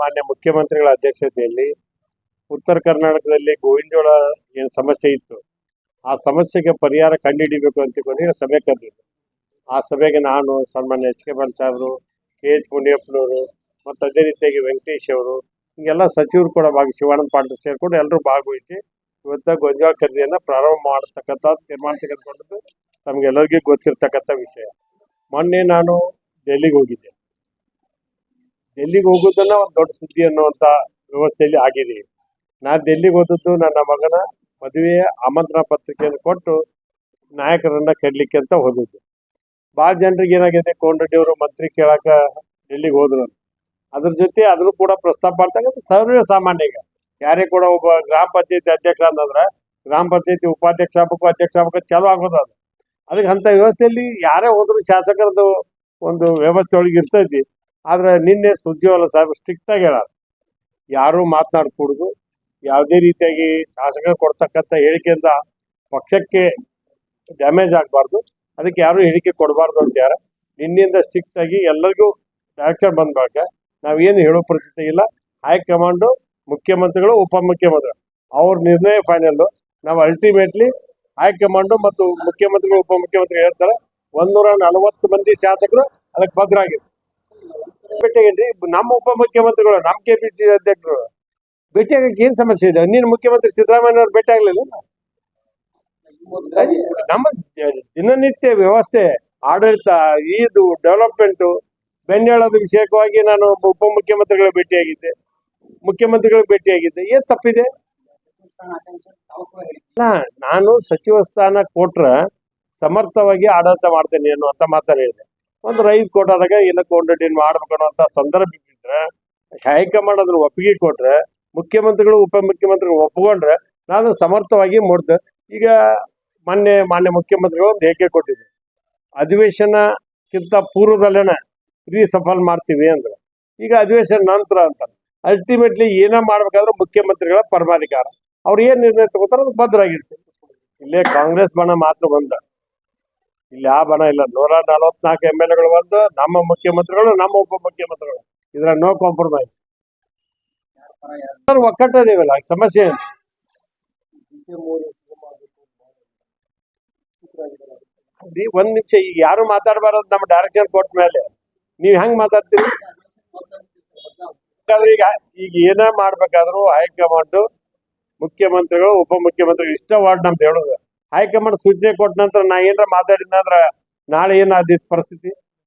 ಮಾನ್ಯ ಮುಖ್ಯಮಂತ್ರಿಗಳ ಅಧ್ಯಕ್ಷತೆಯಲ್ಲಿ ಉತ್ತರ ಕರ್ನಾಟಕದಲ್ಲಿ ಗೋವಿಂದೋಳ ಏನು ಸಮಸ್ಯೆ ಇತ್ತು, ಆ ಸಮಸ್ಯೆಗೆ ಪರಿಹಾರ ಕಂಡುಹಿಡಿಬೇಕು ಅಂತ ಸಭೆ ಕರೆದಿದ್ದು ಆ ಸಭೆಗೆ ನಾನು ಸನ್ಮಾನ್ಯ ಎಚ್ ಕೆ ಬಾಲ್ ಸಾಹೇಬರು, ಕೆ ಎಚ್ ಮುನಿಯಪ್ಪನವರು, ಮತ್ತು ಅದೇ ರೀತಿಯಾಗಿ ವೆಂಕಟೇಶ್ ಅವರು, ಹೀಗೆಲ್ಲ ಸಚಿವರು ಕೂಡ ಭಾಗ ಶಿವಾನಂದ ಪಾಟೀಲ್ ಸೇರಿಕೊಂಡು ಎಲ್ಲರೂ ಭಾಗವಹಿಸಿ ಇವತ್ತು ಗೊಂಜಾಳ ಖರೀದಿಯನ್ನು ಪ್ರಾರಂಭ ಮಾಡತಕ್ಕಂಥ ತೀರ್ಮಾನ ತೆಗೆದುಕೊಂಡದ್ದು, ತಮಗೆಲ್ಲರಿಗೂ ಗೊತ್ತಿರತಕ್ಕಂಥ ವಿಷಯ. ಮೊನ್ನೆ ನಾನು ಡೆಲ್ಲಿಗೆ ಹೋಗಿದ್ದೆ. ಡೆಲ್ಲಿಗೆ ಹೋಗೋದನ್ನ ಒಂದು ದೊಡ್ಡ ಸುದ್ದಿ ಅನ್ನುವಂತ ವ್ಯವಸ್ಥೆಯಲ್ಲಿ ಆಗಿದೆ. ನಾನು ಡೆಲ್ಲಿಗೆ ಹೋದದ್ದು ನನ್ನ ಮಗನ ಮದುವೆಯ ಆಮಂತ್ರಣ ಪತ್ರಿಕೆಯನ್ನು ಕೊಟ್ಟು ನಾಯಕರನ್ನ ಕೆಡ್ಲಿಕ್ಕೆ ಅಂತ ಹೋದದ್ದು. ಬಹಳ ಜನರಿಗೆ ಏನಾಗಿದೆ ಕೋನರೆಡ್ಡಿ ಅವರು ಮಂತ್ರಿ ಕೇಳಾಕ ಡೆಲ್ಲಿಗೆ ಹೋದ್ರು. ಅದ್ರ ಜೊತೆ ಅದ್ರೂ ಕೂಡ ಪ್ರಸ್ತಾಪ ಮಾಡ್ತಕ್ಕಂಥ ಸರ್ವೇ ಸಾಮಾನ್ಯ ಈಗ. ಯಾರೇ ಕೂಡ ಒಬ್ಬ ಗ್ರಾಮ ಪಂಚಾಯತಿ ಅಧ್ಯಕ್ಷ ಅಂತಂದ್ರೆ ಗ್ರಾಮ ಪಂಚಾಯತಿ ಉಪಾಧ್ಯಕ್ಷ ಆಗ್ಬೇಕು, ಅಧ್ಯಕ್ಷ ಆಗ್ಬೇಕು, ಚಾಲು ಆಗೋದು ಅದು. ಅದಕ್ಕೆ ಅಂಥ ವ್ಯವಸ್ಥೆಯಲ್ಲಿ ಯಾರೇ ಹೋದ್ರು ಶಾಸಕರದ್ದು ಒಂದು ವ್ಯವಸ್ಥೆ ಒಳಗೆ ಇರ್ತೈತಿ. ಆದ್ರೆ ನಿನ್ನೆ ಸುದ್ದಿವಲ್ಲ ಸಾಹೇಬ್ ಸ್ಟ್ರಿಕ್ಟ್ ಆಗಿ ಹೇಳ ಯಾರು ಮಾತನಾಡ್ಕೂಡುದು. ಯಾವುದೇ ರೀತಿಯಾಗಿ ಶಾಸಕ ಕೊಡ್ತಕ್ಕಂಥ ಹೇಳಿಕೆಯಿಂದ ಪಕ್ಷಕ್ಕೆ ಡ್ಯಾಮೇಜ್ ಆಗಬಾರ್ದು. ಅದಕ್ಕೆ ಯಾರು ಹೇಳಿಕೆ ಕೊಡಬಾರ್ದು ಅಂತ ಯಾರ. ನಿನ್ನೆಯಿಂದ ಸ್ಟ್ರಿಕ್ಟ್ ಆಗಿ ಎಲ್ಲರಿಗೂ ಡೈರೆಕ್ಷನ್ ಬಳಿಕ ನಾವೇನು ಹೇಳೋ ಪರಿಸ್ಥಿತಿ ಇಲ್ಲ. ಹೈಕಮಾಂಡು ಮುಖ್ಯಮಂತ್ರಿಗಳು, ಉಪಮುಖ್ಯಮಂತ್ರಿಗಳು. ಅವ್ರ ನಿರ್ಣಯ ಫೈನಲ್ ನಾವು ಅಲ್ಟಿಮೇಟ್ಲಿ ಹೈಕಮಾಂಡು ಮತ್ತು ಮುಖ್ಯಮಂತ್ರಿಗಳು ಉಪಮುಖ್ಯಮಂತ್ರಿ ಹೇಳ್ತಾರೆ, ಒಂದೂರ ನಲವತ್ತು ಮಂದಿ ಶಾಸಕರು ಅದಕ್ಕೆ ಭದ್ರಾಗಿದ್ದಾರೆ. ಭೇಟಿಯಾಗೇನ್ರಿ ನಮ್ಮ ಉಪಮುಖ್ಯಮಂತ್ರಿಗಳು, ನಮ್ಮ ಕೆ ಪಿ ಸಿ ಅಧ್ಯಕ್ಷರು ಭೇಟಿಯಾಗಕ್ಕೆ ಏನ್ ಸಮಸ್ಯೆ ಇದೆ? ನೀನು ಮುಖ್ಯಮಂತ್ರಿ ಸಿದ್ದರಾಮಯ್ಯ ಅವ್ರು ಭೇಟಿ ಆಗ್ಲಿಲ್ಲ ನಮ್ಮ ದಿನನಿತ್ಯ ವ್ಯವಸ್ಥೆ, ಆಡಳಿತ ಇದು ಡೆವಲಪ್ಮೆಂಟ್ ಬೆನ್ನೇಳದ ವಿಷಯಕವಾಗಿ ನಾನು ಒಬ್ಬ ಉಪಮುಖ್ಯಮಂತ್ರಿಗಳ ಭೇಟಿಯಾಗಿದ್ದೆ. ಮುಖ್ಯಮಂತ್ರಿಗಳ ಭೇಟಿಯಾಗಿದ್ದೆ. ಏನ್ ತಪ್ಪಿದೆ? ನಾನು ಸಚಿವ ಸ್ಥಾನ ಕೊಟ್ರ ಸಮರ್ಥವಾಗಿ ಆಡಳಿತ ಮಾಡ್ತೇನೆ ಅನ್ನುವಂತ ಮಾತಾಡಿದೆ ಒಂದು ರೈಸ್ ಕೊಟ್ಟಾದಾಗ ಏನಕ್ಕೆ ಏನು ಮಾಡ್ಬೇಕು ಅಂತ ಸಂದರ್ಭ ಇದ್ರೆ ಹೈಕಮಾಂಡ್ ಅದ್ರ ಒಪ್ಪಿಗೆ ಕೊಟ್ರೆ, ಮುಖ್ಯಮಂತ್ರಿಗಳು, ಉಪಮುಖ್ಯಮಂತ್ರಿಗಳು ಒಪ್ಕೊಂಡ್ರೆ ನಾನು ಸಮರ್ಥವಾಗಿ ಮುಡ್ದೆ. ಈಗ ಮೊನ್ನೆ ಮಾನ್ಯ ಮುಖ್ಯಮಂತ್ರಿಗಳು ಒಂದು ಹೇಳಿಕೆ ಕೊಟ್ಟಿದ್ದೆ ಅಧಿವೇಶನಕ್ಕಿಂತ ಪೂರ್ವದಲ್ಲೇನೆ ರೀಸಫಲ್ ಮಾಡ್ತೀವಿ ಅಂದ್ರೆ. ಈಗ ಅಧಿವೇಶನ ನಂತರ ಅಂತ. ಅಲ್ಟಿಮೇಟ್ಲಿ ಏನೇ ಮಾಡ್ಬೇಕಾದ್ರೂ ಮುಖ್ಯಮಂತ್ರಿಗಳ ಪರಮಾಧಿಕಾರ. ಅವ್ರು ಏನು ನಿರ್ಣಯ ತಗೋತಾರೋ ಅದು ಭದ್ರಾಗಿರ್ತೀವಿ. ಇಲ್ಲೇ ಕಾಂಗ್ರೆಸ್ ಬಣ್ಣ ಮಾತ್ರ ಬಂದ. ಇಲ್ಲಿ ಆ ಬಣ ಇಲ್ಲ. ನೂರ ನಲವತ್ನಾಲ್ಕು ಎಂ ಎಲ್ ಎಗಳು ಬಂದು ನಮ್ಮ ಮುಖ್ಯಮಂತ್ರಿಗಳು, ನಮ್ಮ ಉಪ ಮುಖ್ಯಮಂತ್ರಿಗಳು. ಇದ್ರ ನೋ ಕಾಂಪ್ರಮೈಸ್ ಒಕ್ಕಟ್ಟದೇವಲ್ಲ ಸಮಸ್ಯೆ ಒಂದ್ ನಿಮಿಷ, ಈಗ ಯಾರು ಮಾತಾಡಬಾರದು ನಮ್ಮ ಡೈರೆಕ್ಷನ್ ಕೊಟ್ಟ ಮೇಲೆ? ನೀವ್ ಹೆಂಗ್ ಮಾತಾಡ್ತೀರಿ? ಈಗ ಈಗ ಏನೇ ಮಾಡ್ಬೇಕಾದ್ರು ಹೈಕಮಾಂಡ್ ಮುಖ್ಯಮಂತ್ರಿಗಳು ಉಪಮುಖ್ಯಮಂತ್ರಿಗಳು ಇಷ್ಟ ವಾರ್ಡ್ ನಮ್ದು ಹೇಳೋದು. ಹೈಕಮಾಂಡ್ ಸೂಚನೆ ಕೊಟ್ಟ ನಂತರ ನಾ ಏನಾರ ಮಾತಾಡಿದ್ನಂದ್ರ ನಾಳೆ ಏನಾದಿತ್ತು ಪರಿಸ್ಥಿತಿ?